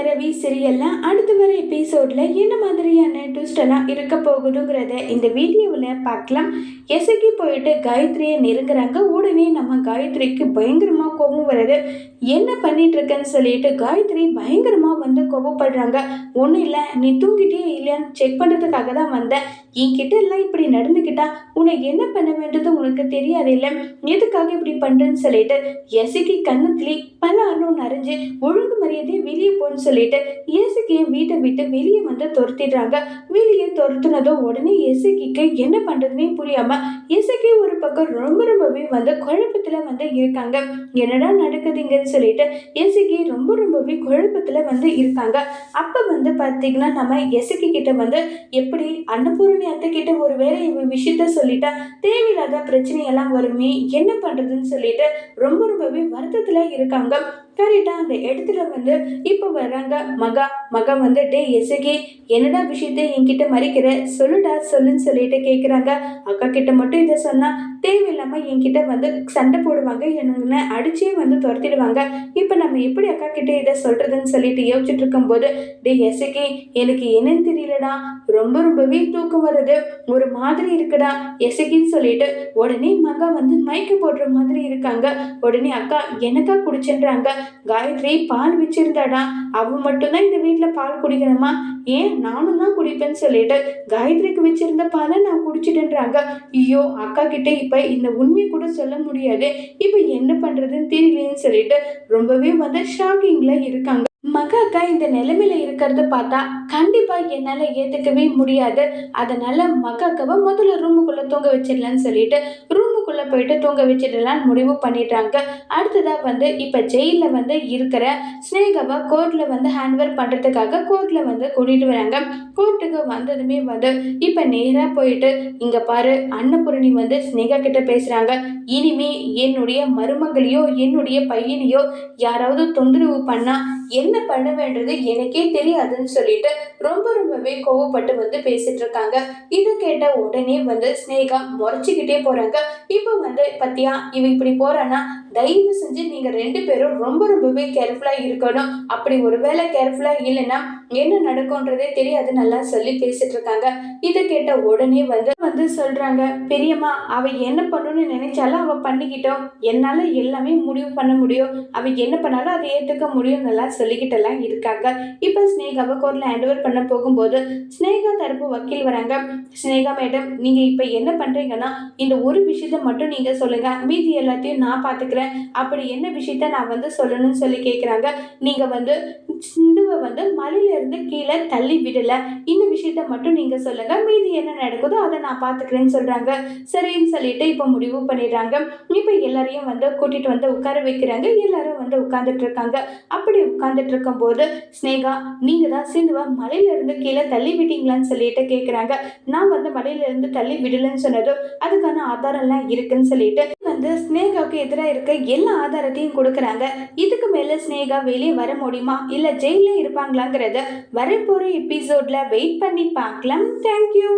பரவி சீரியல்ல அடுத்து வர எபிசோடில் என்ன மாதிரியான ட்விஸ்டெல்லாம் இருக்க போகுதுங்கிறத இந்த வீடியோவில் பார்க்கலாம். எசைக்கு போயிட்டு காயத்ரியை நெருங்குறாங்க. உடனே நம்ம காயத்ரிக்கு பயங்கரமாக கோபம் வருது என்ன பண்ணிட்டு இருக்கேன்னு சொல்லிட்டு காயத்ரி பயங்கரமாக வந்து கோபப்படுறாங்க. ஒன்றும் இல்லை நீ தூங்கிட்டே இல்லையான்னு செக் பண்ணுறதுக்காக தான் வந்தேன். என்கிட்ட எல்லாம் இப்படி நடந்துக்கிட்டா உனக்கு என்ன பண்ண வேண்டியது உனக்கு தெரியாது இல்லை. எதுக்காக இப்படி பண்ணுறேன்னு சொல்லிட்டு எசைக்கு கண்ணத்துலேயே பல அண்ணன் நிறைஞ்சு ஒழுங்கு மரியாதையை வெளியே போன்னு சொல்லிட்டு இயேசுக்கியை வீட்டை விட்டு வெளியே வந்து துரத்திடுறாங்க. வெளியே துரத்துனதும் உடனே இயேசுக்கிக்கு என்ன பண்றதுன்னே புரியாம இயேசுக்கி ஒரு பக்கம் ரொம்ப ரொம்பவே வந்து குழப்பத்துல வந்து இருக்காங்க. என்னடா நடக்குதுங்கன்னு சொல்லிட்டு இயேசுக்கி ரொம்ப ரொம்பவே குழப்பத்துல வந்து இருக்காங்க. அப்ப வந்து பாத்தீங்கன்னா நம்ம இயேசுக்கி கிட்ட வந்து எப்படி அன்னபூரணி அத்தை கிட்ட ஒரு வேலை இவன் விஷயத்த சொல்லிட்டா தேவையில்லாத பிரச்சனையெல்லாம் வருமே என்ன பண்றதுன்னு சொல்லிட்டு ரொம்ப ரொம்பவே வருத்தத்துல இருக்காங்க. கரெக்டாக அந்த இடத்துல வந்து இப்போ வர்றாங்க மகா மகன் வந்து டே எசகி என்னடா விஷயத்த என்கிட்ட மறிக்கிற? சொல்லுடா சொல்லுன்னு சொல்லிட்டு கேட்குறாங்க அக்கா கிட்ட மட்டும் இதை சொன்னால் தேவையில்லாமல் என்கிட்ட வந்து சண்டை போடுவாங்க. என்ன அடிச்சே வந்து துரத்திடுவாங்க. இப்போ நம்ம எப்படி அக்கா கிட்ட இதை சொல்கிறதுன்னு சொல்லிட்டு யோசிச்சுட்டு இருக்கும்போது டே எசகி எனக்கு என்னன்னு தெரியலடா. ரொம்ப ரொம்பவே தூக்கம் வருது. ஒரு மாதிரி இருக்குடா. எசகின்னு சொல்லிட்டு உடனே மகா வந்து மயக்க போடுற மாதிரி இருக்காங்க. உடனே அக்கா எனக்கா குடிச்சுன்றாங்க? காயத்ரி பால் வச்சிருந்தாடா. அவ மட்டும்தான் இந்த வீட்டில் பால் குடிக்கணுமா? ஏன்? நானும் தான் குடிப்பேன்னு சொல்லிட்டு காயத்ரிக்கு வச்சிருந்த பாலை நான் குடிச்சிட்டேன்றாங்க. ஐயோ அக்கா கிட்டே இப்போ இந்த உண்மை கூட சொல்ல முடியாது. இப்போ என்ன பண்றதுன்னு தெரியலேன்னு சொல்லிட்டு ரொம்பவே வந்து ஷாக்கிங்கில் இருக்காங்க. மகாக்கா இந்த நிலைமையில இருக்கிறத பார்த்தா கண்டிப்பா என்னால ஏத்துக்கவே முடியாது. அதனால மகாக்காவை முதல்ல ரூமுக்குள்ள தூங்க வச்சிடலான்னு சொல்லிட்டு ரூமுக்குள்ள போயிட்டு தூங்க வச்சிடலான்னு முடிவு பண்ணிட்டாங்க. அடுத்ததா வந்து இப்ப ஜெயில வந்து இருக்கிற ஸ்னேகாவை கோர்ட்ல வந்து ஹேண்ட்வர் பண்றதுக்காக கோர்ட்ல வந்து கூட்டிட்டு வராங்க. கோர்ட்டுக்கு வந்ததுமே வந்து இப்ப நேரா போயிட்டு இங்க பாரு அன்னபூரணி வந்து ஸ்னேகா கிட்ட பேசுறாங்க. இனிமே என்னுடைய மருமகளையோ என்னுடைய பையனையோ யாராவது தொந்தரவு பண்ணா என்ன பண்ண வேண்டியது எனக்கே தெரியாதுன்னு சொல்லிட்டு ரொம்ப ரொம்பவே கோவப்பட்டு வந்து பேசிட்டு இருக்காங்க. இதை கேட்ட உடனே வந்து ஸ்னேகா முறைச்சிக்கிட்டே போறாங்க. இப்போ வந்து பத்தியா இவ இப்படி போறான்னா தயவு செஞ்சு நீங்க ரெண்டு பேரும் ரொம்ப ரொம்பவே கேர்ஃபுல்லா இருக்கணும். அப்படி ஒருவேளை கேர்ஃபுல்லா இல்லைன்னா என்ன நடக்கும்ன்றதே தெரியாது நல்லா சொல்லி பேசிட்டு இருக்காங்க. இதை கேட்ட உடனே வந்து வந்து சொல்றாங்க பெரியம்மா அவ என்ன பண்ணணும்னு நினைச்சாலும் அவ பண்ணிக்கிட்டோம். என்னால எல்லாமே முடிவு பண்ண முடியும். அவ என்ன பண்ணாலும் அதை ஏத்துக்க முடியும் நல்லா சொல்லிக்கிட்டெல்லாம் இருக்காங்க. இப்போ ஸ்னேகாவை கோர்ட்ல ஹேண்ட் ஓவர் பண்ண போகும்போது ஸ்னேகா தரப்பு வக்கீல் வராங்க. ஸ்னேகா மேடம் நீங்க இப்போ என்ன பண்றீங்கன்னா இந்த ஒரு விஷயத்த மட்டும் நீங்க சொல்லுங்க. மீதி எல்லாத்தையும் நான் பாத்துக்கிறேன் அப்படி என்ன விஷயத்த நான் வந்து சொல்லணும்னு சொல்லி கேட்குறாங்க நீங்க வந்து சிந்துவை வந்து மலையிலேருந்து கீழே தள்ளி விடல. இந்த விஷயத்த மட்டும் நீங்க சொல்லுங்க. மீதி என்ன நடக்குதோ அதை நான் பாத்துக்கிறேன்னு சொல்றாங்க. சரின்னு சொல்லிட்டு இப்போ முடிவு பண்ணிடுறாங்க. இப்போ எல்லாரையும் வந்து கூட்டிட்டு வந்து உட்கார வைக்கிறாங்க. எல்லாரும் வந்து உட்கார்ந்துட்டு இருக்காங்க. அப்படி உட்கார்ந்துட்டு இருக்கும்போது ஸ்னேகா நீங்க தான் சிந்துவா மலையிலேருந்து கீழே தள்ளி விட்டீங்களான்னு சொல்லிட்டு கேட்குறாங்க நான் வந்து மலையிலேருந்து தள்ளி விடலன்னு சொன்னதும் அதுக்கான ஆதாரம்லாம் இருக்குன்னு சொல்லிட்டு வந்து ஸ்னேகாவுக்கு எதிராக இருக்க எல்லா ஆதாரத்தையும் கொடுக்குறாங்க. இதுக்கு மேல ஸ்னேகா வெளியே வர முடியுமா? இல்ல ஜெயிலே இருப்பாங்களாங்கிறத வரப்போற எபிசோட்ல வெயிட் பண்ணி பார்க்கலாம். தேங்க்யூ